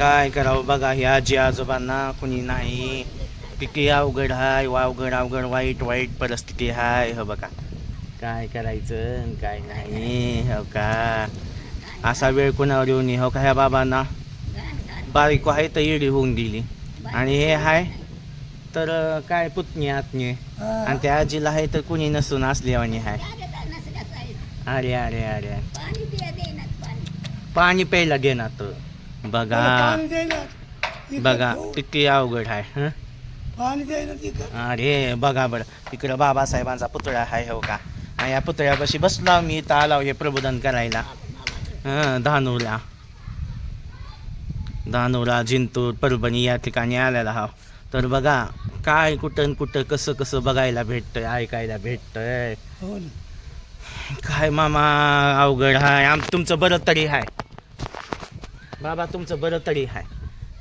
काय करावं? बघा ह्या आजी आजोबांना कुणी नाही. किती अवघड हाय अवघड अवघड वाईट वाईट परिस्थिती हाय. हो बघा. काय करायचं काय नाही हो का? असा वेळ कोणावर येऊन हो का? ह्या बाबांना. बायको आहे तर इडी होऊन दिली आणि हे हाय तर काय पुतणी आत्मी. आणि त्या आजीला आहे तर कुणी नसून असल्यावानी हाय. अरे अरे अरे. पाणी प्यायला देणार बघा. पाणी द्यायला इकडं बघा. किती अवघड आहे हं? पाणी द्यायला तिथं. अरे बघा बरं. तिकडं बाबासाहेबांचा पुतळा आहे हो का? आणि या पुतळ्यापाशी बसला मी इथं आलाव हे प्रबोधन करायला. हं धानूरला धानोरा जिंतूर परभणी या ठिकाणी आलेला हा. तर बघा काय कुठं न कुठं कसं कसं बघायला भेटतंय ऐकायला भेटतंय. हो ना. काय मामा अवघड हाय. आम तुमचं बरं तरी हाय. बाबा तुमचं बरं तरी हाय.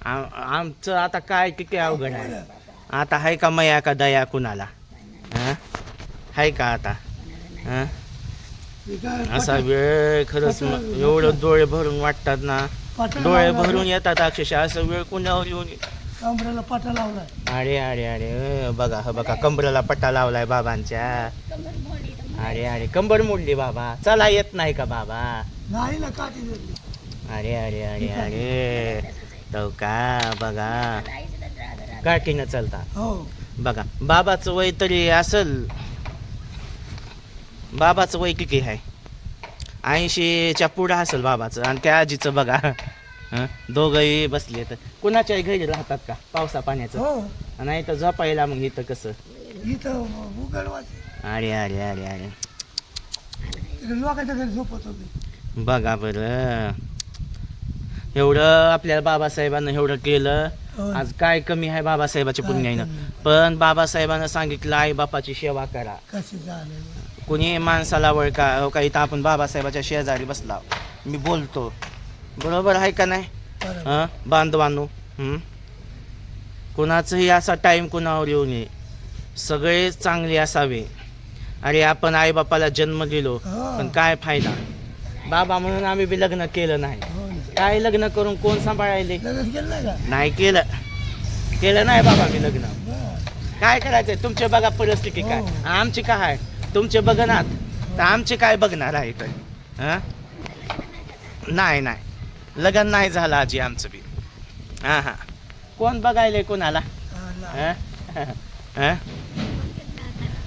आम- आमचं आता काय किती अवघड आहे? आता हाय का मया का दया कुणाला? हं? हाय का आता? हं? असा वेळ खरंच एवढं डोळे भरून वाटतात ना. डोळे. भरून येतात अक्षरशः. असं वेळ कुणावर येऊन कमरेला लावलाय. अरे अरे अरे बघा ह बघा कंबरला पट्टा लावलाय बाबांच्या. अरे अरे कंबर मोडली बाबा. चला येत नाही का बाबा? नाही ना काठी अरे अरे अरे अरे. तो का? बघा. काठीनं चालता? हो. बघा. बाबाचं वय तरी असल. बाबाचं वय किती आहे? ऐंशीच्या पुढं असेल बाबाचं. आणि त्या आजीचं बघा? दोघंही बसले तर. कुणाच्याही घरी राहतात का? पावसा पाण्याचं? हो. नाही तर झोपायला मग इथं कसं? इथं अरे अरे अरे अरे. लोकांच्या घरी झोपत होते बघा बरं. एवढं आपल्या बाबासाहेबांना एवढं केलं. आज काय कमी आहे बाबासाहेबाच्या कमी? पण बाबासाहेबांना सांगितलं आई बापाची सेवा करा. झाले? कुणी माणसाला वळका हो का इथं आपण बाबासाहेबाच्या शेजारी बसला मी बोलतो. बरोबर आहे का नाही? हं? बांधवांनो? कुणाचंही असा टाईम कुणावर येऊ नये. सगळे चांगले असावे. अरे आपण आईबापाला जन्म दिलो हो. पण काय फायदा? बाबा म्हणून आम्ही बी लग्न केलं नाही. हो. काय लग्न करून कोण सांभाळायले? नाही का? नाही केलं. केलं नाही बाबा मी लग्न. काय करायचंय? तुमचे बघा परिस्थिती काय. हो. आमची काय आहे? तुमचे बघणार. तर आमचे काय बघणार आहे तर हं? नाही नाही. लग्न नाही झालं आजी आमचं बी. हां हां. कोण बघायले कोणाला? हा, हं?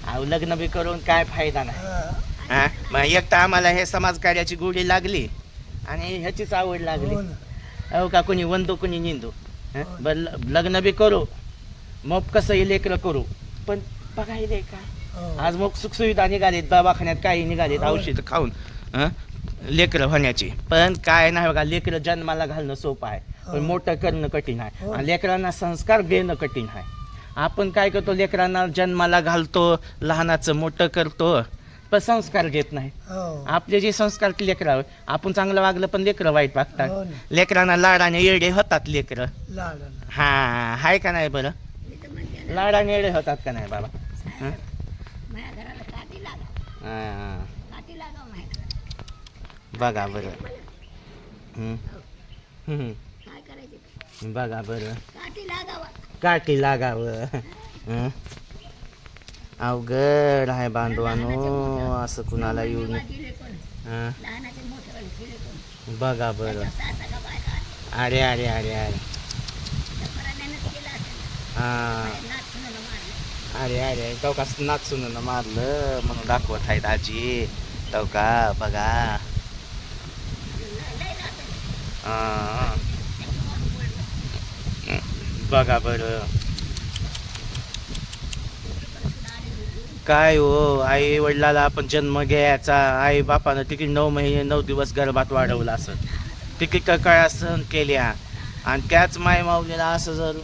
अहो लग्न बी करून काय फायदा नाही. हा. हा? मग एक तर आम्हाला हे समाजकार्याची गोडी लागली. आणि ह्याचीच आवड लागली हो ना हो का कोणी वंदो कोणी निंदो हं? बरं लग्न बी करू मग कसंही लेकरं करू पण बघायले काय हो. आज मग सुखसुविधा निघालीत दवाखान्यात काही निघालीत हो. औषध खाऊन हं? लेकरं होण्याची पण काय नाही बघा लेकरं जन्माला घालणं सोपं आहे पण हो. मोठं करणं कठीण आहे. आणि लेकरांना संस्कार देणं कठीण आहे आपण काय करतो लेकरांना जन्माला घालतो लहानाचं मोठं करतो पण संस्कार घेत नाही. हो. आपले जे संस्कार लेकरावर आपण चांगलं वागलं पण लेकरं वाईट हो वागतात ना. लेकरांना लाडाने येडे होतात लेकरं. हा हाय का नाही बरं? लाडाने येडे होतात का नाही बाबा? हं? हा. बघा बरं. हं. हं. बघा बरं. काठी लागावं. हं? अवघड आहे बांधवानो असं कुणाला येऊ नये. हं? बघा बरं. अरे अरे अरे अरे. हा. अरे अरे तो का नाचून मारलं म्हणून दाखवत आहेत आजी. तो का? बघा. हा. बघा बरं. काय हो आई वडिलाला आपण जन्म घ्यायचा आई बापानं तिकीट नऊ महिने नऊ दिवस गर्भात वाढवलं असं. तिकीट काळा सहन केल्या. आणि त्याच माय माऊलीला असं जर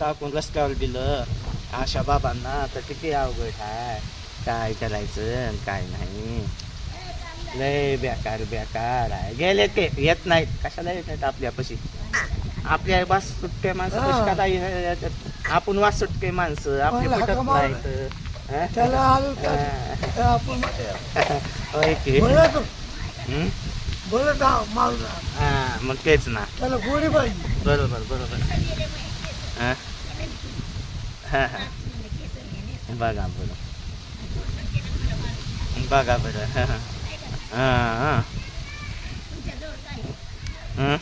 टाकून रस्त्यावर दिलं अशा बाबांना तर किती अवघड आहे काय करायचं काय नाही. लय बेकार बेकार आहे गेले ते येत नाहीत. कशाला येत नाहीत आपल्यापाशी? आपल्या वास सुटके माणसं? आपण वास सुटके माणसं आपले मला पटत हाका मार. नाहीत. हं? त्याला आलो आपण बोलत? बोलत. हा. मग तेच ना. त्याला गोडी पाहिजे. बरोबर बरोबर. हा? हा हा. बघा बरं. बघा बरं. हा हा. हा हा. हं?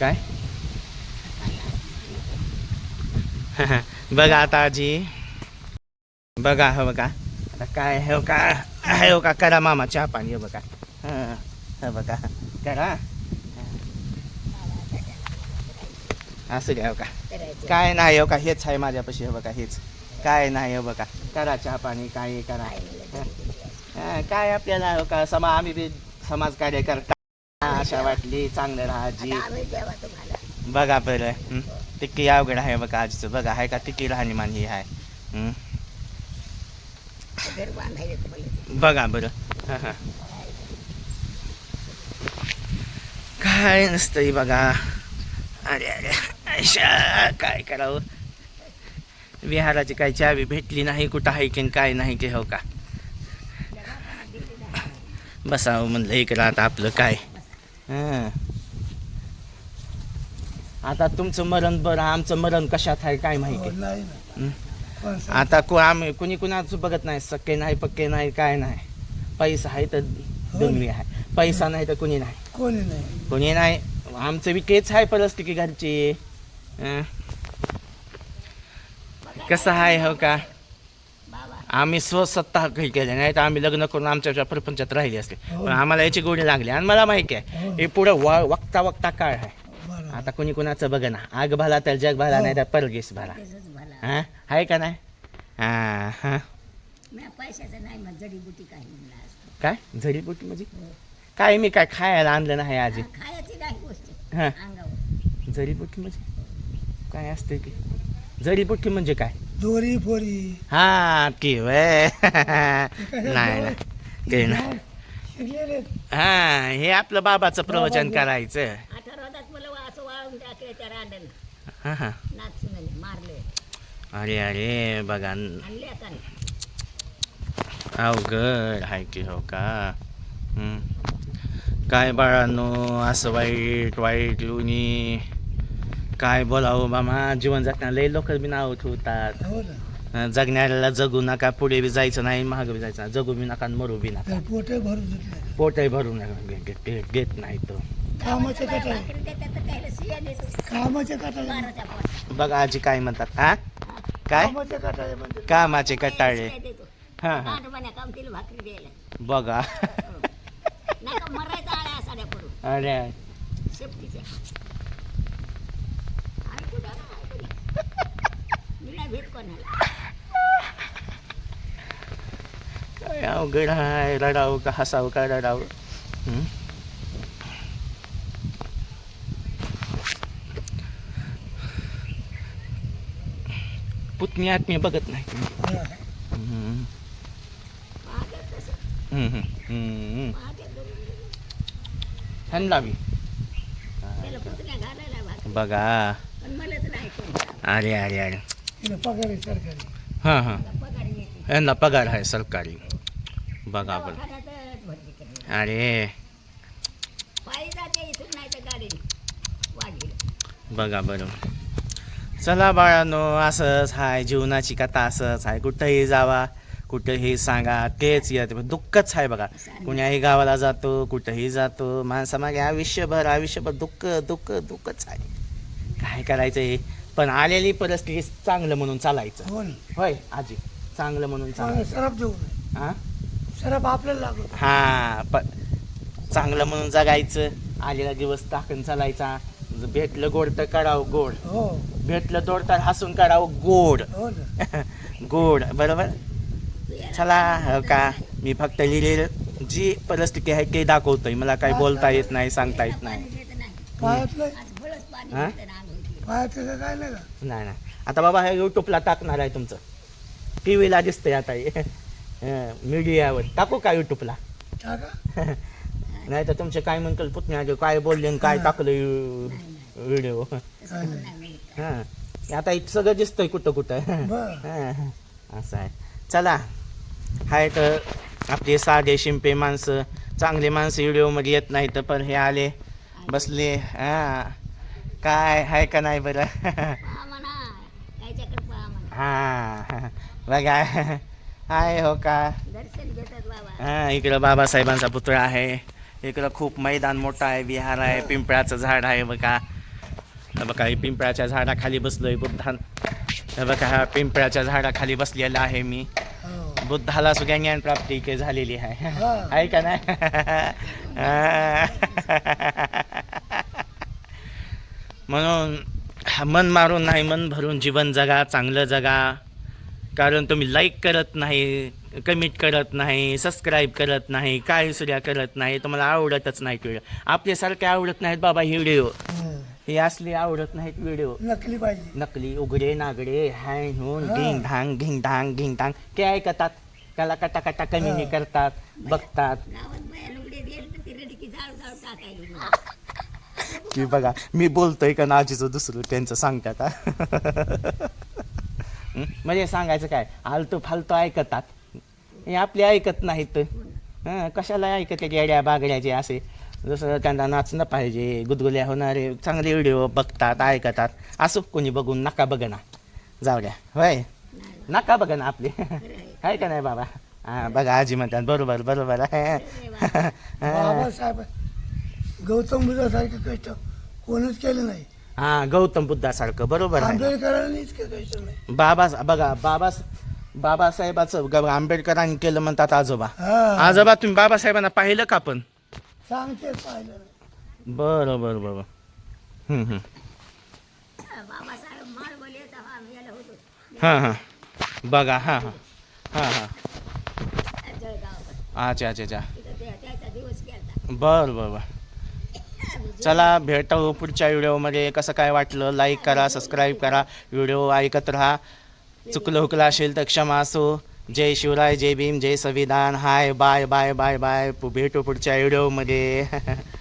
काय? बघा आता आजी. बघा हो बघा. आता काय हो का? हे हो का? करा मामा चहा पाणी हो बघा. हं, हो बघा. करा. असं द्या हो का. काय नाही हो का? हेच आहे माझ्यापाशी हो बघा हेच. काय नाही हो बघा. करा चहा पाणी काय करा. काय आपल्याला हो का? समा आम्ही बी समाज कार्य करता आशा वाटली चांगलं राहाजी बघा बरं. टिक्की अवघड आहे हो बघा आजीचं. बघा आहे का? टिक्की राहणीमान ही आहे. बघा बरं हं, हं. काय नसतंय बघा अरे अरे आयशा काय करावं विहाराची काही चावी भेटली नाही कुठं आहे की काय नाही की हो का बसावं म्हणलं इकडं आता आपलं काय हं. आता तुमचं मरण बरं आमचं मरण कशात आहे काय माहिती नाही हं? सांग. आता को आम्ही कुणी कुणाचं बघत नाही सक्के नाही पक्के नाही काय नाही. पैसा आहे तर दुनिया आहे. पैसा नाही तर कुणी नाही. कोणी नाही. कोणी नाही. आमचं बी तेच आहे परिस्थिती घरची. हं? कसं आहे हो का? आम्ही स्वसत्ता काही केले नाही तर आम्ही लग्न करून आमच्या प्रपंचात राहिले असते हो. पण आम्हाला याची गोडी लागली. आणि मला माहिती आहे हो. हे पुढं वा वक्ता वक्ता काळ आहे. आता कुणी कुणाचं बघ ना आग भला तर जग भला हो. नाही तर परगेस भला. हा? आहे का नाही? हा हा. पैशाचं नाही मग जडीबुटी काही म्हणलं असतं काय? झडीबुटी म्हणजे? काय मी काय खायला आणलं नाही आजी? खायची काही गोष्ट. हा. अंगावर. जडीबुटी म्हणजे? काय असते की जडीबुटी म्हणजे काय? दोरी फोरी हा की वय. नाही नाही. काही नाही. शिकलेले. हा हे आपलं बाबाचं प्रवचन करायचं. आठवड्यात मला वा- असं वाळून टाकले त्या रांडण हा हा. नाचून मारले. अरे अरे बघा. अवघड हाय की हो का? हं. काय बाळांनो असं वाईट वाईट लोणी. काय बोलावं मामा जीवन जगण्याला लई लोक बी नाव ठेवतात. हो अं, जगणाऱ्याला जगू नका पुढे बी जायचं नाही मागं बी जायचं जगू बी नका मरू बी नका. तर पोटे भरून देत नाही. पोटही भरू नका. देत नाही तो. कामाचे कटाळे भाकरी देतात तर त्याला शिया देतो. कामाचे कटाळे बाराच्या पोटात. बघा आजी काय म्हणतात हा? काय? कामाचे कटाळे म्हणजे कामाचे कटाळे. हा हा. पांडवाने काम तिला भाकरी द्यायला? बघा. नका मरायचा आळ्या साड्या पडून अरे. शेपटीच्या. ऐकू द्या ना, ऐकू द्या. मी नाही भेट कोणाला? काय अवघड आहे रडावं का हसावं का रडावं? हं? पुतणी आत्मी बघत नाही हा. लावी. बघा. अरे अरे अरे हां हां. यांना पगार आहे सरकारी. बघा बरं अरे. बघा बरं. चला बाळांनो असंच हाय जीवनाची कथा असंच आहे कुठंही जावा कुठंही सांगा तेच येत. दुःखच आहे बघा. कुण्याही गावाला जातो कुठंही जातो माणसामागे आयुष्यभर आयुष्यभर दुःख दुःख दुःखच आहे काय करायचं हे? पण आलेली परिस्थिती चांगलं म्हणून चालायचं. हो होय आजी? चांगलं म्हणून चांगलं चालायचं. देऊ नये. हां आपल्याला लागत. हा प चांगलं म्हणून जगायचं. आलेला दिवस टाकून चालायचा. भेटलं गोड तर काढावं गोड. हो. भेटलं दोड तर हसून काढावं गोड. हो ना. गोड बरोबर? चला हो का? मी फक्त लिहिलेलं जी परिस्थिती आहे ते दाखवतोय. मला काही बोलता येत नाही सांगता येत नाही. पायातलं हा? पायातलं काय का? आता बाबा हे यूट्यूबला टाकणार आहे तुमचं. टी व्हीला दिसतंय आता हे. मीडियावर टाकू का यूट्यूबला टाका. नाही तर तुमचे काय म्हणतील पुतण्या काय बोलले आणि काय टाकलं व्हिडिओ. हां. आता इथं सगळं दिसतंय कुठं कुठं. बर. हां, असं आहे. चला. हाय तर आपले साधे शिंपे माणसं. चांगले माणसं व्हिडिओमध्ये येत नाही तर पण हे आले बसले. हा. काय आहे का नाही बरं? हा. बघा. आहे हो का? दर्शन घेतात बाबा. हा इकडं बाबासाहेबांचा पुतळा आहे. इकडं खूप मैदान मोठं आहे विहार आहे पिंपळाचं झाड आहे बघा. बघा हे पिंपळाच्या झाडाखाली बसलोय बुद्धान. बघा हा पिंपळाच्या झाडाखाली बसलेला आहे मी. बुद्धाला सुद्धा ज्ञान प्राप्ती झालेली आहे. आहे का नाही? म्हणून मन मारून नाही मन भरून जीवन जगा चांगलं जगा. कारण तुम्ही लाईक करत नाही कमेंट करत नाही सबस्क्राईब करत नाही काय सुद्धा करत नाही तुम्हाला आवडतच नाहीत व्हिडिओ आपल्यासारखे आवडत नाहीत बाबा हे व्हिडिओ हं. असले आवडत नाहीत व्हिडिओ नकली पाहिजे. नकली उघडे नागडे हाय होऊन हा. ढिंग ढांग ढिंग ढांग ढिंग ढांग. ते ऐकतात त्याला कटा कटा कमी हा. करतात बघतात. की बघा मी बोलतोय का नाजीचं दुसरं त्यांचं सांगता का हं? म्हणजे सांगायचं काय? आलतो फालतो ऐकतात. हे आपले ऐकत नाहीत. हं, कशाला ऐकते गेड्या बागड्याचे असे? जसं त्यांना नाचणं पाहिजे गुदगुल्या होणारे चांगले व्हिडिओ बघतात ऐकतात. असो कोणी बघून नका बघ ना जाऊ द्या. होय? नका बघा ना आपले. आहे का नाही बाबा? हां बघा आजी म्हणतात बरोबर बरोबर. आहे बाबासाहेब गौतम बुद्धासारखं कष्ट कोणच केलं नाही. हा गौतम बुद्धासारखं बरोबर आहे आंबेडकरांनी इतकं कष्ट नाही बाबा बघा बाबा बाबासाहेबाचं ग- आंबेडकरांनी केलं म्हणतात आजोबा. हा. आजोबा तुम्ही बाबासाहेबांना पाहिलं का पण? सांगते पाहिलं. नाही. बरं बरं बरं. हम्म, हम्म. बाबासाहेब हा होतो हां. हां बघा हां हां. हां हां. जळगाव अच्छा अच्छा अच्छा. तिथं त्या- त्याचा दिवस केला बरं बरं बरं. चला भेटू पुढच्या व्हिडिओमध्ये. कसं काय वाटलं लाईक करा सबस्क्राईब करा. व्हिडिओ ऐकत राहा. चुकलं हुकलं असेल तर क्षमा असो. जय शिवराय जय भीम जय संविधान. Hi bye bye bye bye भेटू पुढच्या व्हिडिओमध्ये.